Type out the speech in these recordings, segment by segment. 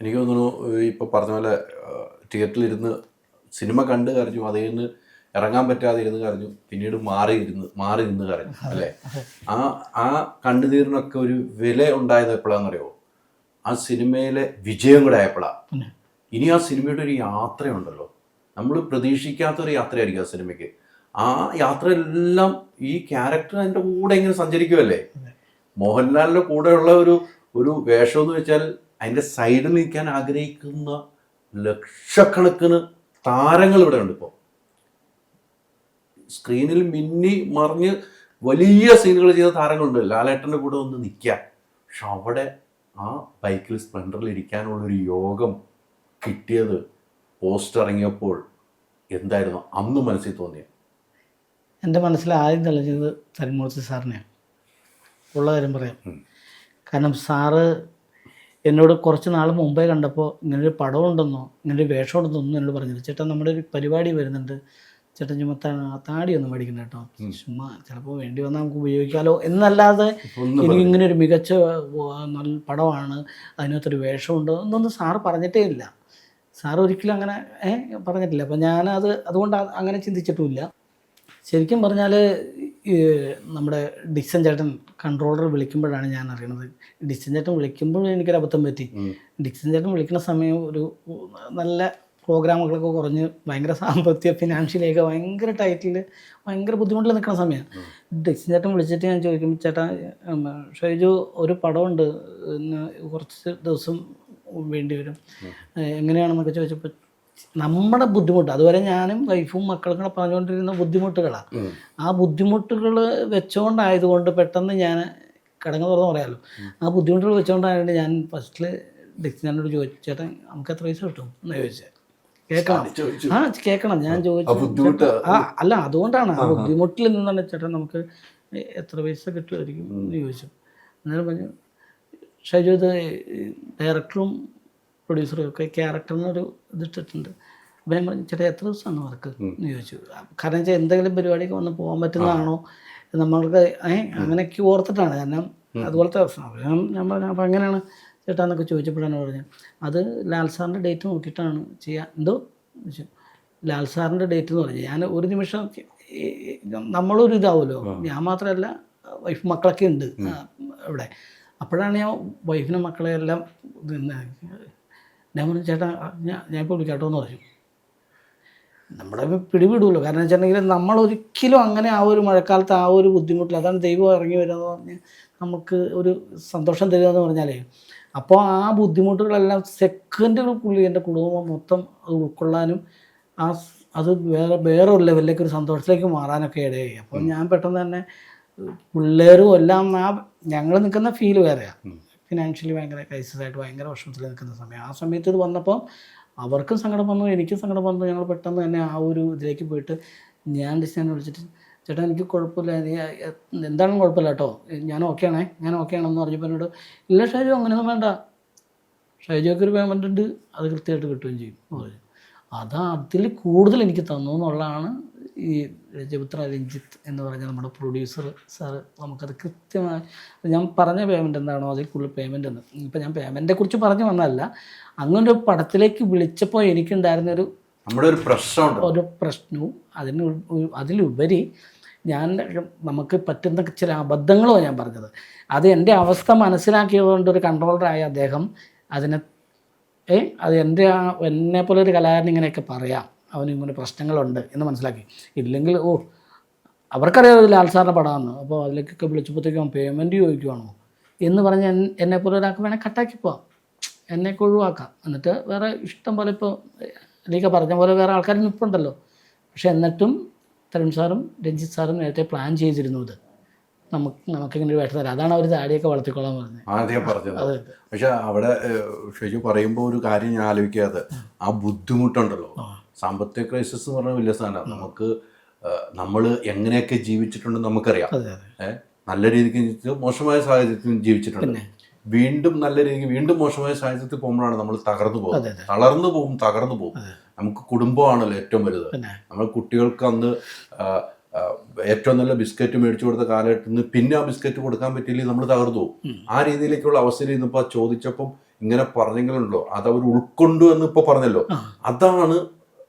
എനിക്ക് തോന്നുന്നു ഇപ്പോൾ പറഞ്ഞ പോലെ തിയേറ്ററിലിരുന്ന് സിനിമ കണ്ട് കരഞ്ഞു അതിൽ നിന്ന് ഇറങ്ങാൻ പറ്റാതെ ഇരുന്ന് കരഞ്ഞു പിന്നീട് മാറി ഇരുന്ന് മാറി നിന്ന് കരഞ്ഞു അല്ലേ? ആ ആ കണ്ണുനീരിനൊക്കെ ഒരു വില ഉണ്ടായത് എപ്പോഴാണെന്നറിയോ? ആ സിനിമയിലെ വിജയം കൂടെ ആയപ്പോഴാണ് ഇനി ആ സിനിമയുടെ ഒരു യാത്രയുണ്ടല്ലോ. നമ്മൾ പ്രതീക്ഷിക്കാത്തൊരു യാത്രയായിരിക്കും ആ സിനിമയ്ക്ക്. ആ യാത്രയെല്ലാം ഈ ക്യാരക്ടർ അതിന്റെ കൂടെ ഇങ്ങനെ സഞ്ചരിക്കുമല്ലേ മോഹൻലാലിന്റെ കൂടെയുള്ള ഒരു ഒരു വേഷം എന്ന് വെച്ചാൽ അതിന്റെ സൈഡിൽ നിൽക്കാൻ ആഗ്രഹിക്കുന്ന ലക്ഷക്കണക്കിന് താരങ്ങൾ ഇവിടെ ഉണ്ട് ഇപ്പോൾ. സ്ക്രീനിൽ മിന്നി മറിഞ്ഞ് വലിയ സീനുകൾ ചെയ്ത താരങ്ങളുണ്ട്. ലാലേട്ടന്റെ കൂടെ ഒന്ന് നിൽക്കുക. പക്ഷെ അവിടെ ആ ബൈക്കിൽ സ്പ്ലെൻഡറിൽ ഇരിക്കാനുള്ളൊരു യോഗം കിട്ടിയത് പോസ്റ്റ് ഇറങ്ങിയപ്പോൾ എന്തായിരുന്നു? അന്ന് മനസ്സിൽ തോന്നിയത് എന്റെ മനസ്സിൽ ആദ്യം തെളിഞ്ഞത് തന്മൂർത്തി സാറിനെയാണ്. ഉള്ള കാര്യം പറയാം. കാരണം സാറ് എന്നോട് കുറച്ച് നാൾ മുമ്പേ കണ്ടപ്പോൾ ഇങ്ങനൊരു പടം ഉണ്ടെന്നോ ഇങ്ങനൊരു വേഷം ഉണ്ടെന്നോ ഒന്നും എന്നോട് പറഞ്ഞില്ല. ചേട്ടാ നമ്മുടെ ഒരു പരിപാടി വരുന്നുണ്ട്. ചേട്ടൻ ചുമ്മാ താ- താടി ഒന്നും മേടിക്കണ്ട കേട്ടോ. ചുമ്മാ ചിലപ്പോൾ വേണ്ടി വന്നാൽ നമുക്ക് ഉപയോഗിക്കാമല്ലോ എന്നല്ലാതെ എനിക്ക് ഇങ്ങനെ ഒരു മികച്ച നല്ല പടമാണ്. അതിനകത്തൊരു വേഷമുണ്ട് എന്നൊന്നും സാറ് പറഞ്ഞിട്ടേ ഇല്ല. സാർ ഒരിക്കലും അങ്ങനെ ഏഹ് പറഞ്ഞിട്ടില്ല. അപ്പം ഞാനത് അതുകൊണ്ട് അങ്ങനെ ചിന്തിച്ചിട്ടുമില്ല. ശരിക്കും പറഞ്ഞാൽ നമ്മുടെ ഡിക്സൺ ചേട്ടൻ കൺട്രോളർ വിളിക്കുമ്പോഴാണ് ഞാൻ അറിയണത്. ഡിക്സൺ ചേട്ടൻ വിളിക്കുമ്പോൾ എനിക്കൊരു അബദ്ധം പറ്റി. ഉം. ഡിക്സൺ ചേട്ടൻ വിളിക്കുന്ന സമയം ഒരു നല്ല പ്രോഗ്രാമുകളൊക്കെ കുറഞ്ഞ് ഭയങ്കര സാമ്പത്തിക ഫിനാൻഷ്യലിയൊക്കെ ഭയങ്കര ടൈറ്റിൽ ഭയങ്കര ബുദ്ധിമുട്ടിൽ നിൽക്കുന്ന സമയമാണ് ഡിക്സൺ ചേട്ടൻ വിളിച്ചിട്ട് ഞാൻ ചോദിക്കും ചേട്ടാ ഷൈജു ഒരു പടമുണ്ട്. കുറച്ച് ദിവസം വേണ്ടി വരും. എങ്ങനെയാണെന്നൊക്കെ ചോദിച്ചപ്പോൾ നമ്മുടെ ബുദ്ധിമുട്ട് അതുവരെ ഞാനും വൈഫും മക്കളും കൂടെ പറഞ്ഞുകൊണ്ടിരുന്ന ബുദ്ധിമുട്ടുകളാണ് ആ ബുദ്ധിമുട്ടുകൾ വെച്ചുകൊണ്ടായതുകൊണ്ട് പെട്ടെന്ന് ഞാൻ കിടങ്ങ് തുറന്ന് പറയാമല്ലോ ആ ബുദ്ധിമുട്ടുകൾ വെച്ചുകൊണ്ടായതുകൊണ്ട് ഞാൻ ഫസ്റ്റിൽ ഡിക്സിനോട് ചോദിച്ചു ചേട്ടൻ നമുക്ക് എത്ര പൈസ കിട്ടും? എന്ന് ചോദിച്ചത് കേൾക്കണം. ആ കേൾക്കണം. ഞാൻ ചോദിച്ചു ആ അല്ല അതുകൊണ്ടാണ് ആ ബുദ്ധിമുട്ടിൽ നിന്നാണ് ചേട്ടൻ നമുക്ക് എത്ര പൈസ കിട്ടുമായിരിക്കും? എന്ന് ചോദിച്ചു. അന്നേരം പറഞ്ഞു ഷൈജു ഇത് ഡയറക്ടറും പ്രൊഡ്യൂസറും ഒക്കെ ക്യാരക്ടറിനൊരു ഇതിട്ടിട്ടുണ്ട്. അപ്പം ഞാൻ പറഞ്ഞു ചേട്ടാ എത്ര ദിവസമാണ് വർക്ക് എന്ന് ചോദിച്ചു. കാരണം വെച്ചാൽ എന്തെങ്കിലും പരിപാടിക്ക് വന്ന് പോകാൻ പറ്റുന്നതാണോ? നമ്മൾക്ക് അങ്ങനെയൊക്കെ ഓർത്തിട്ടാണ്. കാരണം അതുപോലത്തെ അവസാനം ഞാൻ പറഞ്ഞു അപ്പം എങ്ങനെയാണ് ചേട്ടാ എന്നൊക്കെ ചോദിച്ചപ്പോഴാണ് പറഞ്ഞത്. അത് ലാൽ സാറിന്റെ ഡേറ്റ് നോക്കിയിട്ടാണ് ചെയ്യുക എന്തോ? ചോദിച്ചു. ലാൽ സാറിന്റെ ഡേറ്റ് എന്ന് പറഞ്ഞു. ഞാൻ ഒരു നിമിഷം നമ്മളൊരു ഇതാവുമല്ലോ ഞാൻ മാത്രമല്ല വൈഫ് മക്കളൊക്കെ ഉണ്ട് അവിടെ ഇവിടെ. അപ്പോഴാണ് ഞാൻ വൈഫിനും മക്കളെ എല്ലാം പിന്നെ ഞാൻ പറഞ്ഞു ചേട്ടാ ഞാൻ ഞാൻ ഇപ്പോൾ വിളിക്കാട്ടോ എന്ന് പറഞ്ഞു. നമ്മുടെ പിടിവിടുമല്ലോ കാരണം വെച്ചിട്ടുണ്ടെങ്കിൽ നമ്മൾ ഒരിക്കലും അങ്ങനെ ആ ഒരു മഴക്കാലത്ത് ആ ഒരു ബുദ്ധിമുട്ടിൽ അതാണ് ദൈവം ഇറങ്ങി വരിക എന്ന് പറഞ്ഞ് നമുക്ക് ഒരു സന്തോഷം തരിക എന്ന് പറഞ്ഞാലേ അപ്പോൾ ആ ബുദ്ധിമുട്ടുകളെല്ലാം സെക്കൻഡുകൾക്കുള്ളിൽ എന്റെ കുടുംബം മൊത്തം അത് ഉൾക്കൊള്ളാനും ആ അത് വേറെ വേറെ ഒരു ലെവലിലേക്ക് ഒരു സന്തോഷത്തിലേക്ക് മാറാനൊക്കെ ഇടയായി. അപ്പോൾ ഞാൻ പെട്ടെന്ന് തന്നെ പിള്ളേരും എല്ലാം ആ ഞങ്ങൾ നിൽക്കുന്ന ഫീൽ വേറെയാണ് ഫിനാൻഷ്യലി ഭയങ്കര ക്രൈസിസ് ആയിട്ട് ഭയങ്കര വിഷമത്തിൽ നിൽക്കുന്ന സമയം. ആ സമയത്ത് ഇത് വന്നപ്പോൾ അവർക്കും സങ്കടം വന്നു എനിക്കും സങ്കടം വന്നു. ഞങ്ങൾ പെട്ടെന്ന് തന്നെ ആ ഒരു ഇതിലേക്ക് പോയിട്ട് ഞാൻ ഡിസ്റ്റാൻ വിളിച്ചിട്ട് ചേട്ടാ എനിക്ക് കുഴപ്പമില്ല. എന്താണെങ്കിലും കുഴപ്പമില്ല കേട്ടോ ഞാൻ ഓക്കെ ആണേ ഞാൻ ഓക്കെ ആണെന്ന് പറഞ്ഞപ്പോൾ എന്നോട് ഇല്ല ഷൈജു അങ്ങനെയൊന്നും വേണ്ട. ഷൈജോക്ക് ഒരു പേയ്മെന്റ് ഉണ്ട് അത് കൃത്യമായിട്ട് കിട്ടുകയും ചെയ്യും. എന്ന് അത് അതിൽ കൂടുതൽ എനിക്ക് തന്നു എന്നുള്ളതാണ് ഈ രജപുത്ര രഞ്ജിത്ത് എന്ന് പറഞ്ഞ നമ്മുടെ പ്രൊഡ്യൂസർ സാറ് നമുക്കത് കൃത്യമായി ഞാൻ പറഞ്ഞ പേയ്മെന്റ് എന്താണോ അതിൽ കൂടുതൽ പേയ്മെന്റ് എന്ന്. ഇപ്പം ഞാൻ പേയ്മെന്റിനെ കുറിച്ച് പറഞ്ഞു വന്നതല്ല. അങ്ങനെ ഒരു പടത്തിലേക്ക് വിളിച്ചപ്പോൾ എനിക്കുണ്ടായിരുന്നൊരു നമ്മുടെ ഒരു പ്രശ്നം ഒരു പ്രശ്നവും അതിന് അതിലുപരി ഞാൻ നമുക്ക് പറ്റുന്ന ചില അബദ്ധങ്ങളോ ഞാൻ പറഞ്ഞത്. അത് എന്റെ അവസ്ഥ മനസ്സിലാക്കിയതുകൊണ്ട് ഒരു കൺട്രോളറായ അദ്ദേഹം അതിനെ ഏ അത് എന്റെ ആ എന്നെ പോലെ ഒരു കലാകാരൻ ഇങ്ങനെയൊക്കെ പറയാം. അവന് ഇങ്ങനെ പ്രശ്നങ്ങളുണ്ട് എന്ന് മനസ്സിലാക്കി. ഇല്ലെങ്കിൽ ഓ അവർക്കറിയാം ഇത് ലാൽ സാറിന്റെ പടമാണ് അപ്പോൾ അതിലേക്കൊക്കെ വിളിച്ചപ്പോഴത്തേക്കും പേയ്മെന്റ് ചോദിക്കുവാണോ? എന്ന് പറഞ്ഞ് എൻ- എന്നെ പോലെ ഒരാൾക്ക് വേണേൽ കട്ടാക്കി പോവാം. എന്നെയൊക്കെ ഒഴിവാക്കാം. എന്നിട്ട് വേറെ ഇഷ്ടം പോലെ ഇപ്പോൾ ലീക്ക പറഞ്ഞ പോലെ വേറെ ആൾക്കാരും നിൽപ്പുണ്ടല്ലോ പക്ഷേ എന്നിട്ടും തരുൺ സാറും രഞ്ജിത്ത് സാറും നേരത്തെ പ്ലാൻ ചെയ്തിരുന്നു ഇത്. നമുക്ക് ഇങ്ങനെ ഒരു വേഷം തരാം അതാണ് അവർ താടിയൊക്കെ വളർത്തിക്കൊള്ളാൻ പറഞ്ഞത്. ആദ്യം പറഞ്ഞത്. പക്ഷെ അവിടെ ഷെജു പറയുമ്പോൾ ഒരു കാര്യം ഞാൻ ആലോചിക്കാതെ ആ ബുദ്ധിമുട്ടുണ്ടല്ലോ. സാമ്പത്തിക ക്രൈസിസ് എന്ന് പറഞ്ഞാൽ വലിയ സാധനമാണ് നമുക്ക് നമ്മൾ എങ്ങനെയൊക്കെ ജീവിച്ചിട്ടുണ്ടെന്ന് നമുക്കറിയാം. നല്ല രീതിക്ക് മോശമായ സാഹചര്യത്തിൽ ജീവിച്ചിട്ടുണ്ട്. വീണ്ടും നല്ല രീതിക്ക് വീണ്ടും മോശമായ സാഹചര്യത്തിൽ പോകുമ്പോഴാണ് നമ്മൾ തകർന്നു പോകുന്നത്. തളർന്നു പോകും തകർന്നു പോകും. നമുക്ക് കുടുംബമാണല്ലോ ഏറ്റവും വലുത്. നമ്മൾ കുട്ടികൾക്ക് അന്ന് ഏറ്റവും നല്ല ബിസ്ക്കറ്റ് മേടിച്ചു കൊടുത്ത കാലഘട്ടത്തിൽ നിന്ന് പിന്നെ ആ ബിസ്ക്കറ്റ് കൊടുക്കാൻ പറ്റിയില്ലെങ്കിൽ നമ്മൾ തകർന്നു പോകും. ആ രീതിയിലേക്കുള്ള അവസ്ഥയിൽ ഇന്നിപ്പോൾ ചോദിച്ചപ്പം ഇങ്ങനെ പറഞ്ഞെങ്കിലുണ്ടോ അത് അവർ ഉൾക്കൊണ്ടു എന്ന് ഇപ്പൊ പറഞ്ഞല്ലോ. അതാണ്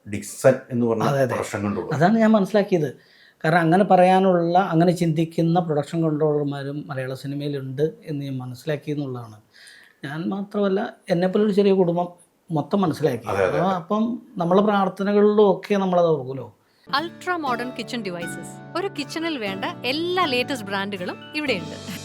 ഡിക്സൺ എന്ന് പറഞ്ഞ പ്രൊഡക്ഷൻ അതാണ് ഞാൻ മനസ്സിലാക്കിയത്. കാരണം അങ്ങനെ പറയാനുള്ള അങ്ങനെ ചിന്തിക്കുന്ന പ്രൊഡക്ഷൻ കൺട്രോളർമാരും മലയാള സിനിമയിലുണ്ട് എന്ന് ഞാൻ മനസ്സിലാക്കി എന്നുള്ളതാണ്. ഞാൻ മാത്രമല്ല എന്നെപ്പോലൊരു ചെറിയ കുടുംബം മൊത്തം മനസ്സിലാക്കി. അപ്പോൾ അപ്പം നമ്മളെ പ്രാർത്ഥനകളിലും ഒക്കെ നമ്മളത് ഓർക്കുമല്ലോ. അൾട്രാ മോഡേൺ കിച്ചൺ ഡിവൈസസ് ഒരു കിച്ചണിൽ വേണ്ട എല്ലാ ലേറ്റസ്റ്റ് ബ്രാൻഡുകളും ഇവിടെയുണ്ട്.